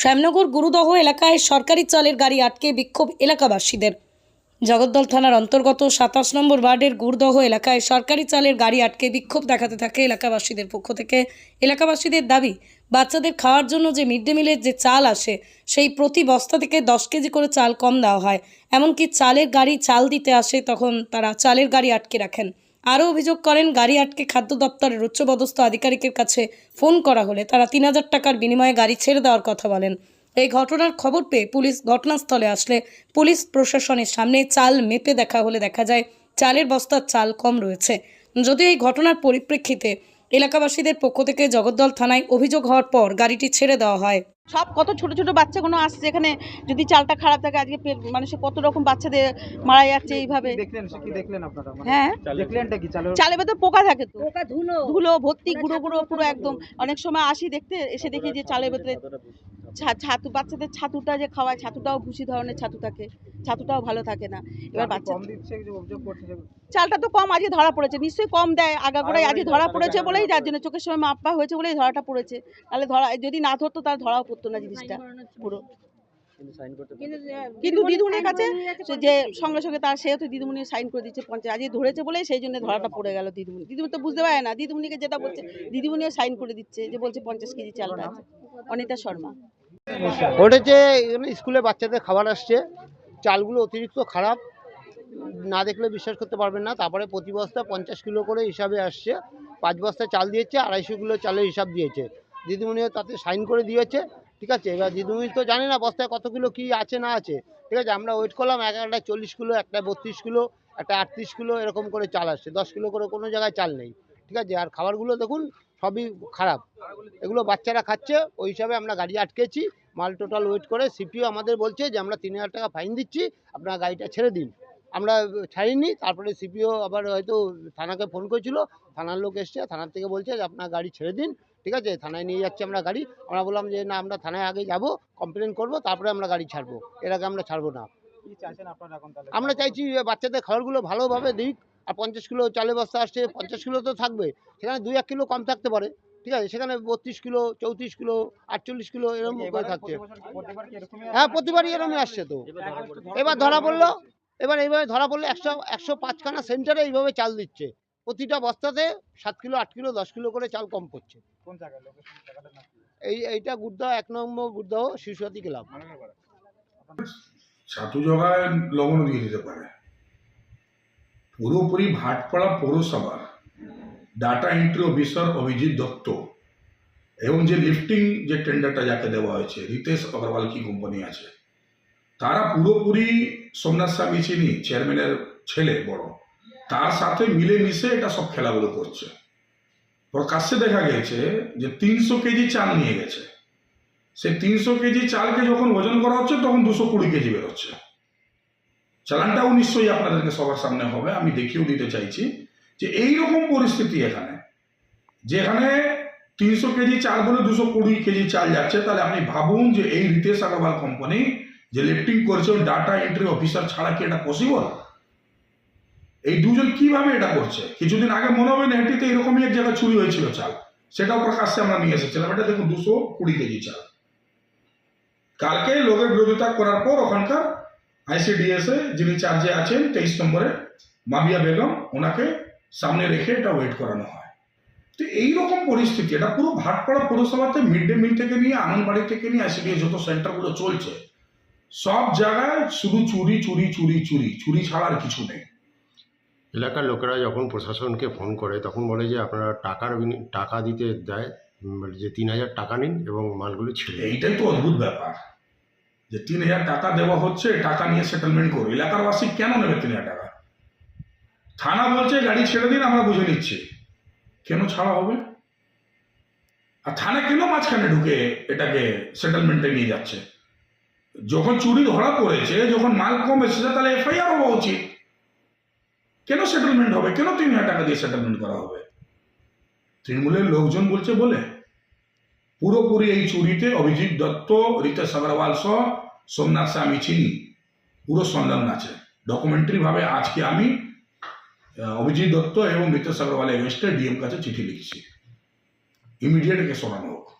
শ্যামনগর গুরুদহ এলাকায় সরকারি চালের গাড়ি আটকে বিক্ষোভ এলাকাবাসীদের। জগদ্দল থানার অন্তর্গত সাতাশ নম্বর ওয়ার্ডের গুরদহ এলাকায় সরকারি চালের গাড়ি আটকে বিক্ষোভ দেখাতে থাকে এলাকাবাসীদের পক্ষ থেকে। এলাকাবাসীদের দাবি, বাচ্চাদের খাওয়ার জন্য যে মিড ডে মিলের যে চাল আসে, সেই প্রতি বস্তা থেকে দশ কেজি করে চাল কম দেওয়া হয়। এমনকি চালের গাড়ি চাল দিতে আসে, তখন তারা চালের গাড়ি আটকে রাখেন। আরও অভিযোগ করেন, গাড়ি আটকে খাদ্য দপ্তরের উচ্চপদস্থ আধিকারিকের কাছে ফোন করা হলে তারা তিন হাজার টাকার বিনিময়ে গাড়ি ছেড়ে দেওয়ার কথা বলেন। এই ঘটনার খবর পেয়ে পুলিশ ঘটনাস্থলে আসলে পুলিশ প্রশাসনের সামনে চাল মেপে দেখা হলে দেখা যায়, চালের বস্তার চাল কম রয়েছে। যদিও এই ঘটনার পরিপ্রেক্ষিতে এলাকাবাসীদের পক্ষ থেকে জগদ্দল থানায় অভিযোগ হওয়ার পর গাড়িটি ছেড়ে দেওয়া হয়। সব কত ছোট ছোট বাচ্চাগুলো আসছে এখানে? যদি চালটা খারাপ থাকে আজকে মানুষের কত রকম বাচ্চাদের মারা যাচ্ছে এইভাবে? দেখলেন কি দেখলেন আপনারা? মানে হ্যাঁ। দেখলেনটা কি? চালের চালে তো পোকা থাকে তো। ধুলো। ধুলো ভর্তি গুঁড়ো গুঁড়ো পুরো একদম। অনেক সময় আসি দেখতে এসে দেখি যে চালের ভেতরে ছা- ছাতু বাচ্চাদের ছাতুটা যে খাওয়ায় ছাতুটাও ভুসি ধরনের ছাতু থাকে। ছাতুটাও ভালো থাকে না। এবার বাচ্চা চালটা তো কম আজকে ধরা পড়েছে নিশ্চয়ই কম দেয় আগাগোড়াই আজকে ধরা পড়েছে বলেই যার জন্য চোখের সময় মাপা হয়েছে বলেই ধরাটা পড়েছে। তাহলে ধরা যদি না ধরতো তাহলে ধরাও পড়তো না জিনিসটা পুরো। কিন্তু দিদিমণির কাছে যে সঙ্গে সঙ্গে তার সেহেতু দিদিমণি সাইন করে দিচ্ছে পঞ্চায়েত আজকে ধরেছে বলেই সেই জন্য ধরাটা পড়ে গেল দিদিমণি দিদিমণি তো বুঝতে পারে না দিদিমণিকে যেটা বলছে দিদিমণিও সাইন করে দিচ্ছে যে বলছে পঞ্চাশ কেজি চালটা আছে। অনিতা শর্মা। ওটা যে স্কুলে বাচ্চাদের খাবার আসছে। চালগুলো অতিরিক্ত খারাপ, না দেখলে বিশ্বাস করতে পারবেন না। তারপরে প্রতি বস্তা পঞ্চাশ কিলো করে হিসাবে আসছে। পাঁচ বস্তা চাল দিয়েছে, আড়াইশো কিলো চালের হিসাব দিয়েছে। দিদিমণিও তাতে সাইন করে দিয়েছে, ঠিক আছে? এবার দিদিমণি তো জানে না বস্তায় কত কিলো কি আছে, না আছে। ঠিক আছে, আমরা ওয়েট করলাম, এক একটা চল্লিশ কিলো, একটা বত্রিশ কিলো, একটা আটত্রিশ কিলো এরকম করে চাল আসছে। দশ কিলো করে কোনো জায়গায় চাল নেই, ঠিক আছে? আর খাবারগুলো দেখুন, সবই খারাপ। এগুলো বাচ্চারা খাচ্ছে, ওই হিসাবে আমরা গাড়ি আটকেছি। মাল টোটাল ওয়েট করে সিপিও আমাদের বলছে যে আমরা তিন হাজার টাকা ফাইন দিচ্ছি আপনারা গাড়িটা ছেড়ে দিন। আমরা ছাড়িনি তারপরে সিপিও আবার হয়তো থানাকে ফোন করেছিল থানার লোক এসছে থানার থেকে বলছে যে আপনার গাড়ি ছেড়ে দিন ঠিক আছে? থানায় নিয়ে যাচ্ছি আমরা গাড়ি। আমরা বললাম যে না আমরা থানায় আগে যাব কমপ্লেন করব তারপরে আমরা গাড়ি ছাড়বো। এর আগে আমরা ছাড়বো না। আমরা চাইছি বাচ্চাদের খাবারগুলো ভালোভাবে দিক আর পঞ্চাশ কিলো চালের বস্তা আসছে পঞ্চাশ কিলো তো থাকবে। সেখানে দুই এক কিলো কম থাকতে পারে। ঠিক আছে সেখানে বত্রিশ কিলো চৌত্রিশ কিলো আটচল্লিশ কিলো এরকম করে থাকছে। হ্যাঁ প্রতিবারই এরকমই আসছে তো। এবার ধরা পড়ল। এবার এইভাবে ধরা পড়লে একশো একশো পাঁচখানা সেন্টারে এইভাবে চাল দিচ্ছে। প্রতিটা বস্তাতে সাত কিলো আট কিলো দশ কিলো করে চাল কম পড়ছে। কোন জায়গায়? লোকেশন জায়গাটার নাম কি? এই এইটা গুড়দাহ এক নম্বর গুড়দাহ শিশুসাথী ক্লাব। ছাতু জগায় লবণও দিয়ে দিতে পারে। পুরোপুরি ভাটপাড়া পৌরসভার data entry officer Abhijit Dutta এবং যে লিফটিং যে টেন্ডারটা যাকে দেওয়া হয়েছে রিতেশ অগ্রওয়াল কি কোম্পানি আছে? তারা পুরোপুরি সোমনাথ স্বামী চিনি চেয়ারম্যানের ছেলে বড়। তার সাথে মিলেমিশে এটা সব খেলাগুলো করছে। প্রকাশ্যে দেখা গেছে যে তিনশো কেজি চাল নিয়ে গেছে। সে তিনশো কেজি চালকে যখন ওজন করা হচ্ছে, তখন দুশো কুড়ি কেজি বেরোচ্ছে। চালানটাও নিশ্চয়ই আপনাদেরকে সবার সামনে হবে, আমি দেখিয়েও দিতে চাইছি। যে এই রকম পরিস্থিতি এখানে, যেখানে তিনশো কেজি চাল বলে দুশো কুড়ি কেজি চাল যাচ্ছে, তাহলে আপনি ভাবুন যে এই রিতেশ আগরওয়াল কোম্পানি যে লিফটিং করছে ডাটা এন্ট্রি অফিসার ছাড়া কি এটা পসিবল এই দুজন কীভাবে এটা করছে? কিছুদিন আগে মনে হবে নেহাটিতে এরকমই এক জায়গায় চুরি হয়েছিল চাল, সেটাও প্রকাশ্যে আমরা নিয়ে এসেছিলাম, এটা দেখুন দুশো কুড়ি কেজি চাল। কালকে লোকের বিরোধিতা করার পর ওখানকার আইসিডিএসে যিনি চার্জে আছেন, তেইশ নম্বরে, মাবিয়া বেগম, ওনাকে সামনে রেখে এটা ওয়েট করানো হয়। তো এইরকম পরিস্থিতি এটা পুরো ভাটপাড়া পৌরসভাতে মিড ডে মিল থেকে নিয়ে আঙ্গনবাড়ি থেকে নিয়ে আইসিডিএস যত সেন্টারগুলো চলছে সব জায়গায় শুধু চুরি চুরি চুরি চুরি চুরি ছাড়া আর কিছু নেই। এলাকার লোকেরা যখন প্রশাসনকে ফোন করে তখন বলে যে আপনারা টাকার টাকা দিতে দেয় উম, যে তিন হাজার টাকা নিন এবং মালগুলো ছেড়ে। এইটাই তো অদ্ভুত ব্যাপার যে তিন হাজার টাকা দেওয়া হচ্ছে টাকা নিয়ে সেটেলমেন্ট করো। এলাকার বাসী কেন নেবে তিন হাজার টাকা? থানা বলছে, গাড়ি ছেড়ে দিন, আমরা বুঝে নিচ্ছি। কেন ছাড়া হবে? আর থানা কেন মাঝখানে ঢুকে এটাকে সেটেলমেন্টে নিয়ে যাচ্ছে? যখন চুরি ধরা পড়েছে, যখন মাল কম এসেছে, তাহলে এফআইআর হওয়া উচিত। কেন সেটেলমেন্ট হবে? কেন তিন হাজার টাকা দিয়ে সেটেলমেন্ট করা হবে? তৃণমূলের লোকজন বলছে বলে। পুরোপুরি এই চুরিতে অভিজিৎ দত্ত, রিতেশ আগরওয়াল সহ সোমনাথ স্বামী চিনি। পুরো সংলগ্ন আছে। ডকুমেন্টারি ভাবে আজকে আমি অভিজিৎ দত্ত এবং রিতেশ আগরওয়ালের এগেনস্টে ডিএম কাছে চিঠি লিখছি। ইমিডিয়েট একে সরানো হোক।